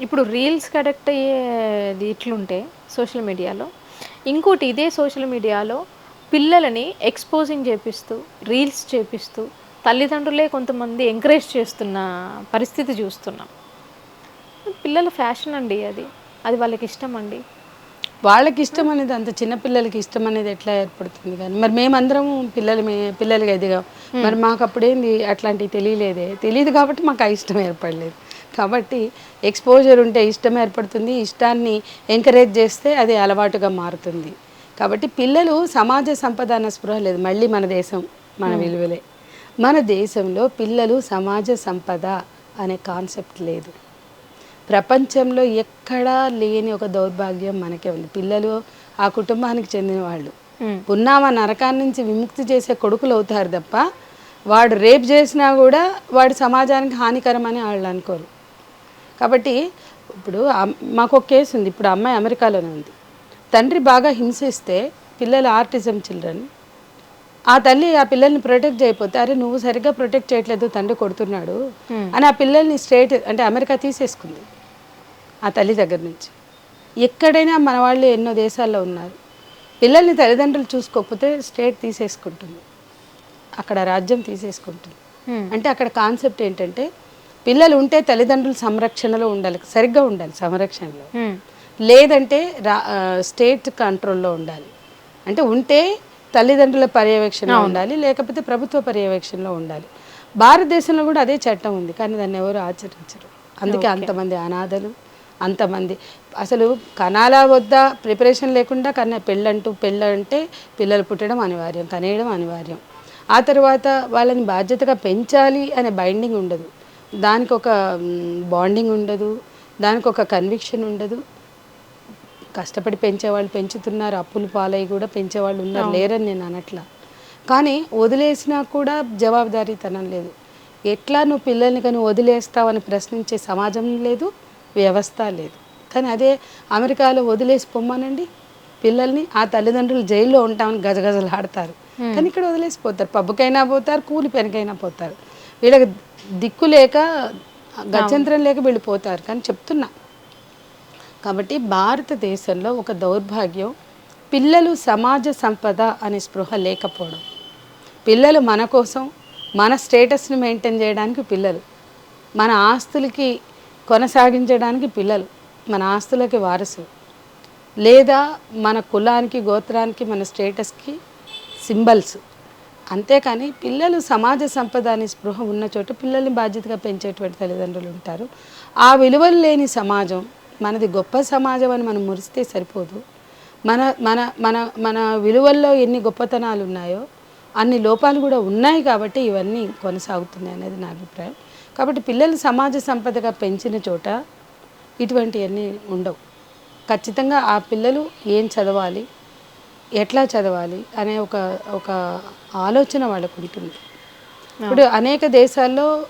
ఇప్పుడు రీల్స్ కడెక్ట్ అయ్యేది ఇట్లుంటే సోషల్ మీడియాలో ఇంకోటి ఇదే సోషల్ మీడియాలో పిల్లలని ఎక్స్పోజింగ్ చేపిస్తూ రీల్స్ చేపిస్తూ తల్లిదండ్రులే కొంతమంది ఎంకరేజ్ చేస్తున్న పరిస్థితి చూస్తున్నాం. పిల్లల ఫ్యాషన్ అండి అది. అది వాళ్ళకి ఇష్టం అండి. వాళ్ళకి ఇష్టం అనేది అంత చిన్న పిల్లలకి ఇష్టం అనేది ఎట్లా ఏర్పడుతుంది కానీ? మరి మేమందరం పిల్లలు మే పిల్లలుగా ఎదిగాం. మరి మాకు అప్పుడేంది? అట్లాంటివి తెలియలేదే. తెలియదు కాబట్టి మాకు ఆ ఇష్టం ఏర్పడలేదు. కాబట్టి ఎక్స్పోజర్ ఉంటే ఇష్టం ఏర్పడుతుంది ఇష్టాన్ని ఎంకరేజ్ చేస్తే అది అలవాటుగా మారుతుంది. కాబట్టి పిల్లలు సమాజ సంపద అన్న స్పృహ లేదు మళ్ళీ మన దేశం మన విలువలే. మన దేశంలో పిల్లలు సమాజ సంపద అనే కాన్సెప్ట్ లేదు. ప్రపంచంలో ఎక్కడా లేని ఒక దౌర్భాగ్యం మనకే ఉంది. పిల్లలు ఆ కుటుంబానికి చెందిన వాళ్ళు. పున్నామ నరకాన్ని నుంచి విముక్తి చేసే కొడుకులు అవుతారు తప్ప వాడు రేప్ చేసినా కూడా వాడు సమాజానికి హానికరం అని వాళ్ళు అనుకోరు. కాబట్టి ఇప్పుడు మాకు ఒక కేసు ఉంది. ఇప్పుడు అమ్మాయి అమెరికాలోనే ఉంది. తండ్రి బాగా హింసిస్తే పిల్లలు ఆర్టిజం చిల్డ్రన్. ఆ తల్లి ఆ పిల్లల్ని ప్రొటెక్ట్ చేయకపోతే అరే నువ్వు సరిగ్గా ప్రొటెక్ట్ చేయట్లేదు తండ్రి కొడుతున్నాడు అని ఆ పిల్లల్ని స్టేట్ అంటే అమెరికా తీసేసుకుంది. ఆ తల్లి దగ్గర నుంచి. ఎక్కడైనా మన వాళ్ళు ఎన్నో దేశాల్లో ఉన్నారు. పిల్లల్ని తల్లిదండ్రులు చూసుకోకపోతే స్టేట్ తీసేసుకుంటుంది. అక్కడ రాజ్యం తీసేసుకుంటుంది. అంటే అక్కడ కాన్సెప్ట్ ఏంటంటే పిల్లలు ఉంటే తల్లిదండ్రుల సంరక్షణలో ఉండాలి సరిగ్గా ఉండాలి సంరక్షణలో. లేదంటే రా స్టేట్ కంట్రోల్లో ఉండాలి. అంటే ఉంటే తల్లిదండ్రుల పర్యవేక్షణలో ఉండాలి లేకపోతే ప్రభుత్వ పర్యవేక్షణలో ఉండాలి. భారతదేశంలో కూడా అదే చట్టం ఉంది కానీ దాన్ని ఎవరు ఆచరించరు. అందుకే అంతమంది అనాథలు అంతమంది. అసలు కనాలా వద్ద ప్రిపరేషన్ లేకుండా కన్నా పెళ్ళంటూ పెళ్ళంటే పిల్లలు పుట్టడం అనివార్యం కనేయడం అనివార్యం. ఆ తర్వాత వాళ్ళని బాధ్యతగా పెంచాలి అనే బైండింగ్ ఉండదు. దానికి ఒక బాండింగ్ ఉండదు. దానికి ఒక కన్విక్షన్ ఉండదు. కష్టపడి పెంచేవాళ్ళు పెంచుతున్నారు. అప్పులు పాలై కూడా పెంచేవాళ్ళు ఉన్నారు. లేరని నేను అనట్లా. కానీ వదిలేసినా కూడా జవాబుదారీతనం లేదు. ఎట్లా నువ్వు పిల్లల్ని కానీ వదిలేస్తావని ప్రశ్నించే సమాజం లేదు వ్యవస్థ లేదు. కానీ అదే అమెరికాలో వదిలేసి పొమ్మనండి పిల్లల్ని. ఆ తల్లిదండ్రులు జైల్లో ఉంటామని గజగజలాడతారు కానీ ఇక్కడ వదిలేసిపోతారు. పబ్బుకైనా పోతారు కూలి పెనకైనా పోతారు. వీళ్ళకి దిక్కు లేక గత్యంతరం లేక వీళ్ళు పోతారు కానీ చెప్తున్నా. కాబట్టి భారతదేశంలో ఒక దౌర్భాగ్యం పిల్లలు సమాజ సంపద అనే స్పృహ లేకపోవడం. పిల్లలు మన కోసం మన స్టేటస్ని మెయింటైన్ చేయడానికి పిల్లలు. మన ఆస్తులకి కొనసాగించడానికి పిల్లలు మన ఆస్తులకి వారసులు. లేదా మన కులానికి గోత్రానికి మన స్టేటస్కి సింబల్స్. అంతేకాని పిల్లలు సమాజ సంపద అనే స్పృహ ఉన్న చోట పిల్లల్ని బాధ్యతగా పెంచేటువంటి తల్లిదండ్రులు ఉంటారు. ఆ విలువలు లేని సమాజం మనది గొప్ప సమాజం అని మనం మురిస్తే సరిపోదు. మన మన మన మన విలువల్లో ఎన్ని గొప్పతనాలు ఉన్నాయో అన్ని లోపాలు కూడా ఉన్నాయి కాబట్టి ఇవన్నీ కొనసాగుతున్నాయి అనేది నా అభిప్రాయం. కాబట్టి పిల్లలు సమాజ సంపదగా పెంచిన చోట ఇటువంటివన్నీ ఉండవు. ఖచ్చితంగా ఆ పిల్లలు ఏం చదవాలి ఎట్లా చదవాలి అనే ఒక ఒక ఆలోచన వాళ్ళకు ఉంటుంది. ఇప్పుడు అనేక దేశాల్లో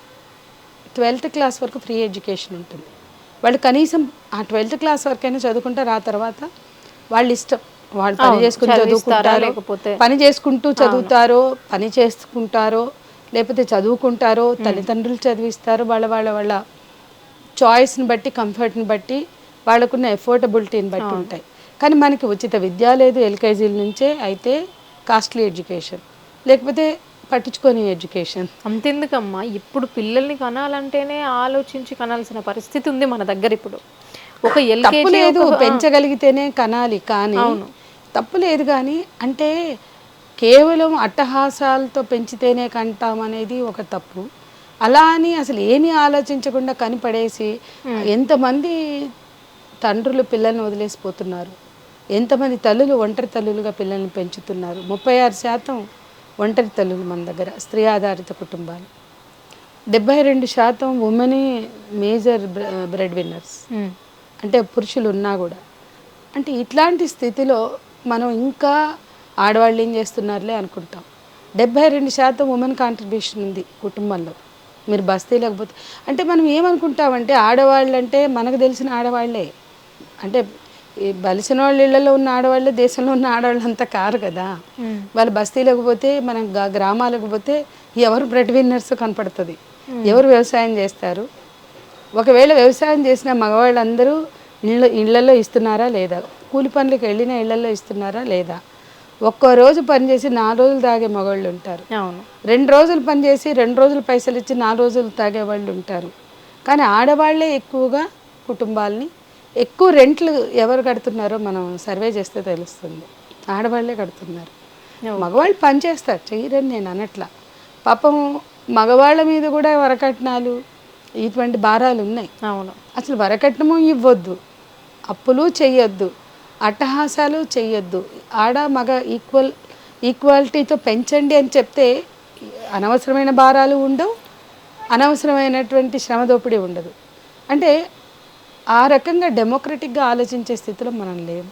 ట్వెల్త్ క్లాస్ వరకు ఫ్రీ ఎడ్యుకేషన్ ఉంటుంది. వాళ్ళు కనీసం ఆ ట్వెల్త్ క్లాస్ వరకైనా చదువుకుంటారు ఆ తర్వాత? వాళ్ళ ఇష్టం. వాళ్ళు పని చేసుకుని చదువుకుంటారో. లేకపోతే- పని చేసుకుంటూ చదువుతారో పని చేసుకుంటారో లేకపోతే చదువుకుంటారో తల్లిదండ్రులు చదివిస్తారో వాళ్ళ వాళ్ళ వాళ్ళ చాయిస్ని బట్టి కంఫర్ట్ని బట్టి వాళ్ళకున్న ఎఫోర్డబిలిటీని బట్టి ఉంటాయి. కానీ మనకి ఉచిత విద్య లేదు ఎల్కేజీల నుంచే అయితే కాస్ట్లీ ఎడ్యుకేషన్ లేకపోతే పట్టించుకొని ఎడ్యుకేషన్. అంతెందుకమ్మా? ఇప్పుడు పిల్లల్ని కనాలంటేనే ఆలోచించి కనాల్సిన పరిస్థితి ఉంది మన దగ్గర ఇప్పుడు. ఒక ఎల్కేజీ లేదు పెంచగలిగితేనే కనాలి కానీ తప్పు లేదు కానీ అంటే కేవలం అట్టహాసాలతో పెంచితేనే కంటాం అనేది ఒక తప్పు. అలా అని అసలు ఏమీ ఆలోచించకుండా కనిపడేసి ఎంతమంది తండ్రులు పిల్లల్ని వదిలేసిపోతున్నారు? ఎంతమంది తల్లులు ఒంటరి తల్లులుగా పిల్లల్ని పెంచుతున్నారు? ముప్పై ఆరు శాతం ఒంటరి తల్లులు మన దగ్గర స్త్రీ ఆధారిత కుటుంబాలు. డెబ్బై రెండు శాతం ఉమెనే మేజర్ బ్రెడ్ విన్నర్స్ అంటే పురుషులు ఉన్నా కూడా. అంటే ఇట్లాంటి స్థితిలో మనం ఇంకా ఆడవాళ్ళు ఏం చేస్తున్నారులే అనుకుంటాం. డెబ్బై రెండు శాతం ఉమెన్ కాంట్రిబ్యూషన్ ఉంది కుటుంబంలో. మీరు బస్తీ లేకపోతే అంటే మనం ఏమనుకుంటామంటే ఆడవాళ్ళు అంటే మనకు తెలిసిన ఆడవాళ్ళే. అంటే ఈ బలిసిన వాళ్ళ ఇళ్ళలో ఉన్న ఆడవాళ్ళే దేశంలో ఉన్న ఆడవాళ్ళు అంతా కారు కదా. వాళ్ళు బస్తీలకు పోతే మనం గ్రామాలకు పోతే ఎవరు బ్రెడ్ విన్నర్స్ కనపడుతుంది. ఎవరు వ్యవసాయం చేస్తారు? ఒకవేళ వ్యవసాయం చేసిన మగవాళ్ళందరూ ఇళ్ళ ఇళ్ళలో ఇస్తున్నారా లేదా? కూలి పనులకు వెళ్ళిన ఇళ్ళలో ఇస్తున్నారా లేదా? ఒక్కో రోజు పనిచేసి నాలుగు రోజులు తాగే మగవాళ్ళు ఉంటారు. అవును. రెండు రోజులు పనిచేసి రెండు రోజులు పైసలు ఇచ్చి నాలుగు రోజులు తాగే వాళ్ళు ఉంటారు. కానీ ఆడవాళ్ళే ఎక్కువగా కుటుంబాల్ని ఎక్కువ రెంట్లు ఎవరు కడుతున్నారో మనం సర్వే చేస్తే తెలుస్తుంది. ఆడవాళ్ళే కడుతున్నారు. మగవాళ్ళు పని చేస్తారు. చెయ్యరని నేను అనట్లా. పాపం మగవాళ్ళ మీద కూడా వరకట్నాలు ఇటువంటి భారాలు ఉన్నాయి. అవును. అసలు వరకట్నము ఇవ్వద్దు. అప్పులు చెయ్యొద్దు. అట్టహాసాలు చెయ్యొద్దు. ఆడ మగ ఈక్వల్ ఈక్వాలిటీతో పెంచండి అని చెప్తే అనవసరమైన భారాలు ఉండవు. అనవసరమైనటువంటి శ్రమ దోపిడీ ఉండదు. అంటే ఆ రకంగా డెమోక్రటిక్గా ఆలోచించే స్థితిలో మనం లేము